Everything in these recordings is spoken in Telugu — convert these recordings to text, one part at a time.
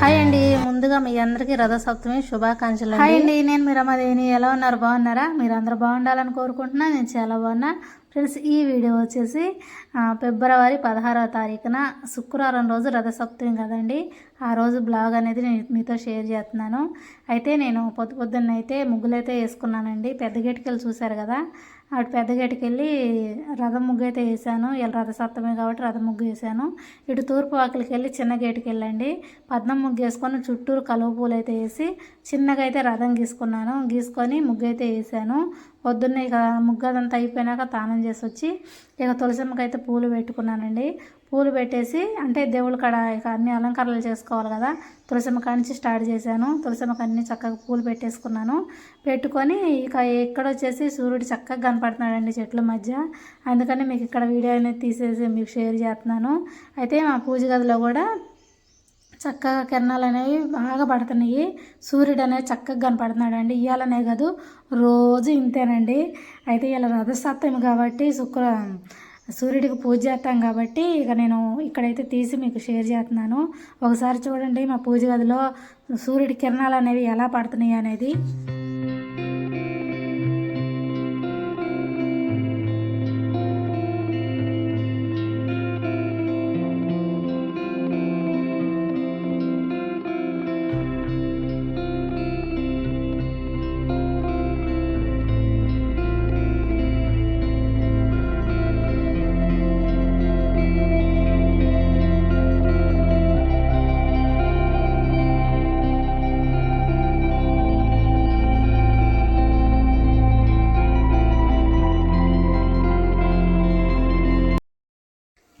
హాయ్ అండి. ముందుగా మీ అందరికీ రథసప్తమి శుభాకాంక్షలు హాయ్ అండి. నేను మీరు రమాదేవిని ఎలా ఉన్నారు? బాగున్నారా? మీరు అందరూ బాగుండాలని కోరుకుంటున్నా. నేను చాలా బాగున్నా. ఫ్రెండ్స్ ఈ వీడియో వచ్చేసి ఫిబ్రవరి పదహారవ తారీఖున శుక్రవారం రోజు రథసప్తమి కదండి. ఆ రోజు బ్లాగ్ అనేది నేను మీతో షేర్ చేస్తున్నాను. అయితే నేను పొద్దు పొద్దున్న అయితే ముగ్గులైతే వేసుకున్నానండి. పెద్ద గేటుకెళ్ళి చూశారు కదా. అటు పెద్ద గేటుకెళ్ళి రథం ముగ్గు అయితే వేసాను. ఇలా రథసప్తమి కాబట్టి రథం ముగ్గు వేసాను. ఇటు తూర్పు వాకిలికి వెళ్ళి చిన్న గేటుకి వెళ్ళండి పద్మం ముగ్గు వేసుకొని చుట్టూరు కలువ పూలు అయితే వేసి చిన్నగా అయితే రథం గీసుకున్నాను. గీసుకొని ముగ్గు అయితే వేసాను. పొద్దున్నే ఇక ముగ్గు అదంతా అయిపోయినాక తానం చేసి వచ్చి ఇక తులసమ్మకి అయితే పూలు పెట్టుకున్నానండి. పూలు పెట్టేసి అంటే దేవుళ్ళ కాడ ఇక అన్ని అలంకరణలు చేసుకోవాలి కదా. తులసమ్మ కాడ నుంచి స్టార్ట్ చేశాను. తులసమ్మకి అన్ని చక్కగా పూలు పెట్టేసుకున్నాను. పెట్టుకొని ఇక ఇక్కడ వచ్చేసి సూర్యుడు చక్కగా కనపడుతున్నాడండి చెట్ల మధ్య. అందుకని మీకు ఇక్కడ వీడియో అనేది తీసేసి మీకు షేర్ చేస్తున్నాను. అయితే మా పూజ గదిలో కూడా చక్కగా కిరణాలు అనేవి బాగా పడుతున్నాయి. సూర్యుడు అనేది చక్కగా కనపడుతున్నాడు అండి ఇవాళనే కాదు రోజు ఇంతేనండి. అయితే ఇలా రథసప్తమి కాబట్టి శుక్ర సూర్యుడికి పూజ చేస్తాం కాబట్టి ఇక నేను ఇక్కడైతే తీసి మీకు షేర్ చేస్తున్నాను. ఒకసారి చూడండి మా పూజ గదిలో సూర్యుడి కిరణాలు అనేవి ఎలా పడుతున్నాయి అనేది.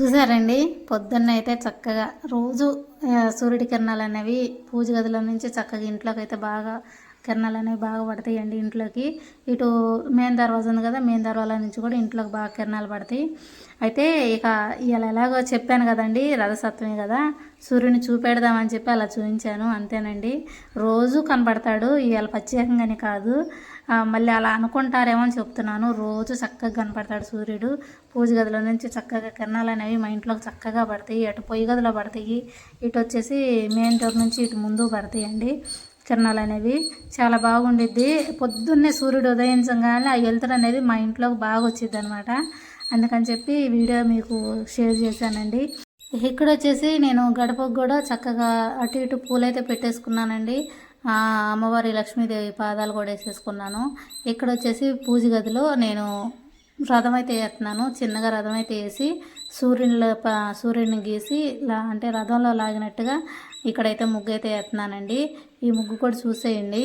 చూసారండి? పొద్దున్న అయితే చక్కగా రోజు సూర్యుడి కిరణాలు అనేవి పూజ గదిలో నుంచి చక్కగా ఇంట్లోకి అయితే బాగా కిరణాలు అనేవి బాగా పడతాయండి ఇంట్లోకి. ఇటు మెయిన్ దర్వాజా ఉంది కదా మెయిన్ దర్వాజా నుంచి కూడా ఇంట్లోకి బాగా కిరణాలు పడతాయి. అయితే ఇక ఇవాళ ఎలాగో చెప్పాను కదండి రథసత్వమే కదా సూర్యుని చూపెడదామని చెప్పి అలా చూపించాను అంతేనండి. రోజు కనపడతాడు ఇవాళ ప్రత్యేకంగానే కాదు. మళ్ళీ అలా అనుకుంటారేమో అని చెప్తున్నాను. రోజు చక్కగా కనపడతాడు సూర్యుడు. పూజ గదిలో నుంచి చక్కగా కిరణాలు అనేవి మా ఇంట్లోకి చక్కగా పడతాయి. అటు పొయ్యి గదిలో పడతాయి. ఇటు వచ్చేసి మెయిన్ డోర్ నుంచి ఇటు ముందు పడతాయి అండి కిరణాలు అనేవి. చాలా బాగుండిద్ది. పొద్దున్నే సూర్యుడు ఉదయించగానే ఆ వెలుతురు అనేది మా ఇంట్లోకి బాగా వచ్చింది అనమాట అందుకని చెప్పి వీడియో మీకు షేర్ చేశానండి. ఇక్కడ వచ్చేసి నేను గడపకు కూడా చక్కగా అటు ఇటు పూలైతే పెట్టేసుకున్నానండి. అమ్మవారి లక్ష్మీదేవి పాదాలు కూడా వేసేసుకున్నాను. ఇక్కడ వచ్చేసి పూజ గదిలో నేను రథం అయితే వేస్తున్నాను. చిన్నగా రథం అయితే వేసి సూర్యునిలో ప సూర్యుడిని గీసి లా అంటే రథంలో లాగినట్టుగా ఇక్కడైతే ముగ్గు అయితే వేస్తున్నానండి. ఈ ముగ్గు కూడా చూసేయండి.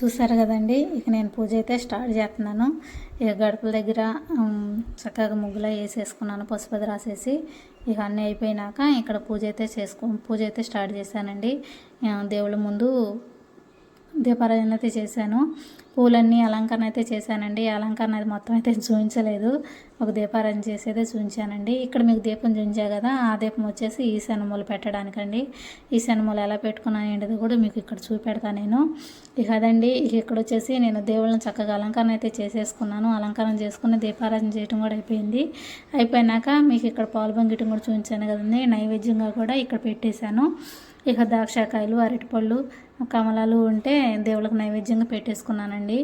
చూసారు కదండి. ఇక నేను పూజ అయితే స్టార్ట్ చేస్తున్నాను. ఇక గడపల దగ్గర చక్కగా ముగ్గులో వేసేసుకున్నాను పసుపది రాసేసి. ఇక అన్నీ అయిపోయినాక ఇక్కడ పూజ అయితే చేసుకో పూజ అయితే స్టార్ట్ చేశానండి. దేవుళ్ళ ముందు దీపారాధన అయితే చేశాను. పూలన్నీ అలంకరణ అయితే చేశానండి. ఈ అలంకరణ అది మొత్తం అయితే చూపించలేదు ఒక దీపారాధన అయితే చూపించానండి ఇక్కడ మీకు దీపం చూపించా కదా ఆ దీపం వచ్చేసి ఈ ఈశాన్యమూల పెట్టడానికండి. ఈ ఈశాన్యమూల ఎలా పెట్టుకున్నాను ఏంటిది కూడా మీకు ఇక్కడ చూపెడతా నేను. ఇక అదండి ఇక ఇక్కడ వచ్చేసి నేను దేవుళ్ళని చక్కగా అలంకరణ అయితే చేసేసుకున్నాను. అలంకరణ చేసుకుని దీపారాధన చేయడం కూడా అయిపోయింది. అయిపోయినాక మీకు ఇక్కడ పాలు బంగిటం కూడా చూపించాను కదండి. నైవేద్యంగా కూడా ఇక్కడ పెట్టేశాను. ఇక ద్రాక్షకాయలు అరటిపళ్ళు కమలాలు ఉంటే దేవుళ్ళకి నైవేద్యంగా పెట్టేసుకున్నానండి.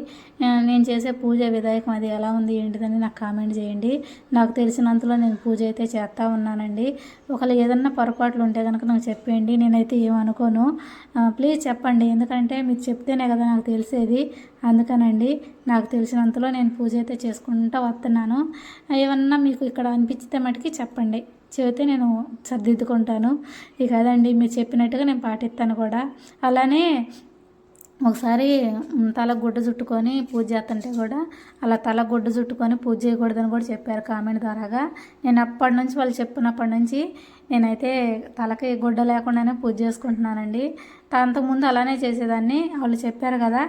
నేను చేసే పూజ విధాయకం అది ఎలా ఉంది ఏంటిదని నాకు కామెంట్ చేయండి. నాకు తెలిసినంతలో నేను పూజ అయితే చేస్తూ ఉన్నానండి. ఒకవేళ ఏదన్నా పొరపాట్లు ఉంటే కనుక నాకు చెప్పేయండి నేనైతే ఏమనుకోను ప్లీజ్ చెప్పండి ఎందుకంటే మీరు చెప్తేనే కదా నాకు తెలిసేది. అందుకనండి నాకు తెలిసినంతలో నేను పూజ అయితే చేసుకుంటూ వస్తున్నాను. ఏమన్నా మీకు ఇక్కడ అనిపించితే మటుకి చెప్పండి. చెబితే నేను సర్దిద్దుకుంటాను. ఇక అదండి మీరు చెప్పినట్టుగా నేను పాటిస్తాను కూడా. అలానే ఒకసారి తల గుడ్డ చుట్టుకొని పూజ చేస్తుంటే కూడా అలా తల గుడ్డ చుట్టుకొని పూజ చేయకూడదని కూడా చెప్పారు కామెంట్ ద్వారాగా. నేను అప్పటి నుంచి వాళ్ళు చెప్పినప్పటి నుంచి నేనైతే తలకి గుడ్డ లేకుండానే పూజ చేసుకుంటున్నానండి. అంతకుముందు అలానే చేసేదాన్ని. వాళ్ళు చెప్పారు కదా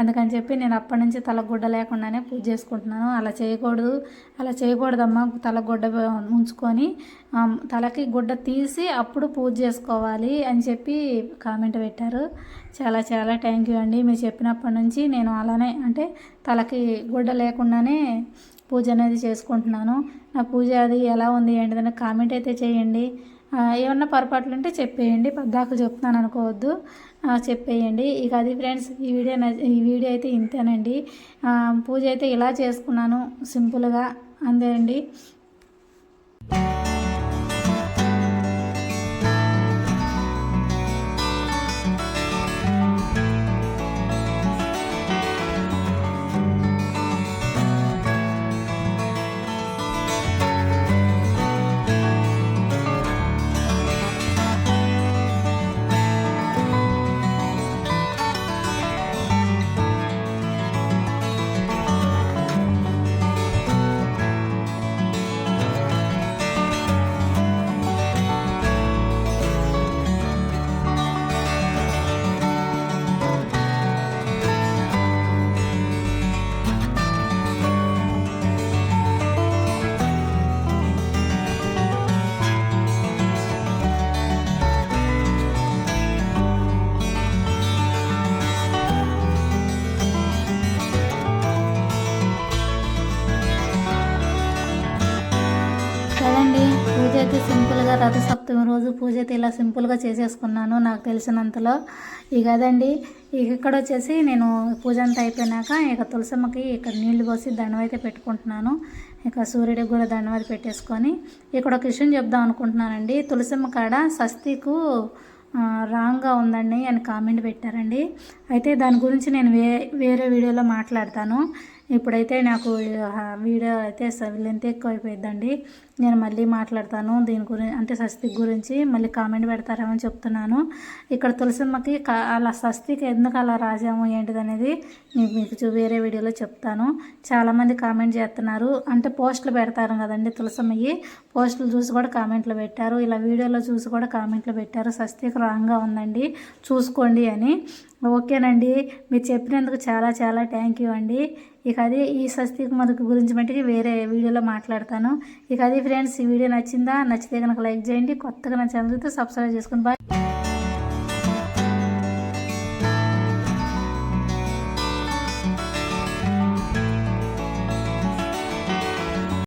అందుకని చెప్పి నేను అప్పటి నుంచి తల గుడ్డ లేకుండానే పూజ చేసుకుంటున్నాను. అలా చేయకూడదు అలా చేయకూడదమ్మా తల గుడ్డ ఉంచుకొని తలకి గుడ్డ తీసి అప్పుడు పూజ చేసుకోవాలి అని చెప్పి కామెంట్ పెట్టారు. చాలా చాలా థ్యాంక్ యూ అండి. మీరు చెప్పినప్పటి నుంచి నేను అలానే అంటే తలకి గుడ్డ లేకుండానే పూజ అనేది చేసుకుంటున్నాను. నా పూజ అది ఎలా ఉంది ఏంటిదని కామెంట్ అయితే చేయండి. ఏమన్నా పొరపాట్లు ఉంటే చెప్పేయండి. పద్దాకులు చెప్తున్నాను అనుకోవద్దు. చెప్పేయండి. ఇక అది ఫ్రెండ్స్ ఈ వీడియో ఈ వీడియో అయితే ఇంతేనండి. పూజ అయితే ఇలా చేసుకున్నాను. సింపుల్గా అంతే అండి. రథ సప్తమి రోజు పూజ అయితే ఇలా సింపుల్గా చేసేసుకున్నాను నాకు తెలిసినంతలో. ఇక అదండి. ఇక ఇక్కడ వచ్చేసి నేను పూజ అంతా అయిపోయినాక ఇక తులసమ్మకి ఇక్కడ నీళ్ళు పోసి దండం అయితే పెట్టుకుంటున్నాను. ఇక సూర్యుడికి కూడా దండం అది పెట్టేసుకొని ఇక్కడ ఒక విషయం చెప్దాం అనుకుంటున్నానండి. తులసమ్మ కాడ సస్తికు రాంగ్గా ఉందండి అని కామెంట్ పెట్టారండి. అయితే దాని గురించి నేను వే వేరే వీడియోలో మాట్లాడతాను. ఇప్పుడైతే నాకు వీడియో అయితే లెంత్ ఎక్కువ అయిపోయిందండి నేను మళ్ళీ మాట్లాడతాను దీని గురించి అంటే స్వస్తి గురించి మళ్ళీ కామెంట్ పెడతారేమని చెప్తున్నాను. ఇక్కడ తులసమ్మకి అలా స్వస్తికి ఎందుకు అలా రాసాము ఏంటిది అనేది మీకు చూ- వేరే వీడియోలో చెప్తాను. చాలామంది కామెంట్ చేస్తున్నారు. అంటే పోస్టులు పెడతారు కదండి తులసమ్మయ్యి. పోస్టులు చూసి కూడా కామెంట్లు పెట్టారు. ఇలా వీడియోలో చూసి కూడా కామెంట్లు పెట్టారు. స్వస్తికి రాంగ్గా ఉందండి. చూసుకోండి అని. ఓకేనండి. మీరు చెప్పినందుకు చాలా చాలా థ్యాంక్ యూ అండి. ఇక అది ఈ స్వస్తికి మనకు గురించి మట్టుకి వేరే వీడియోలో మాట్లాడతాను. ఇక అది ఫ్రెండ్స్ ఈ వీడియో నచ్చిందా? నచ్చితే కనుక లైక్ చేయండి. కొత్తగా నా ఛానల్ అయితే సబ్స్క్రైబ్ చేసుకోండి బాయ్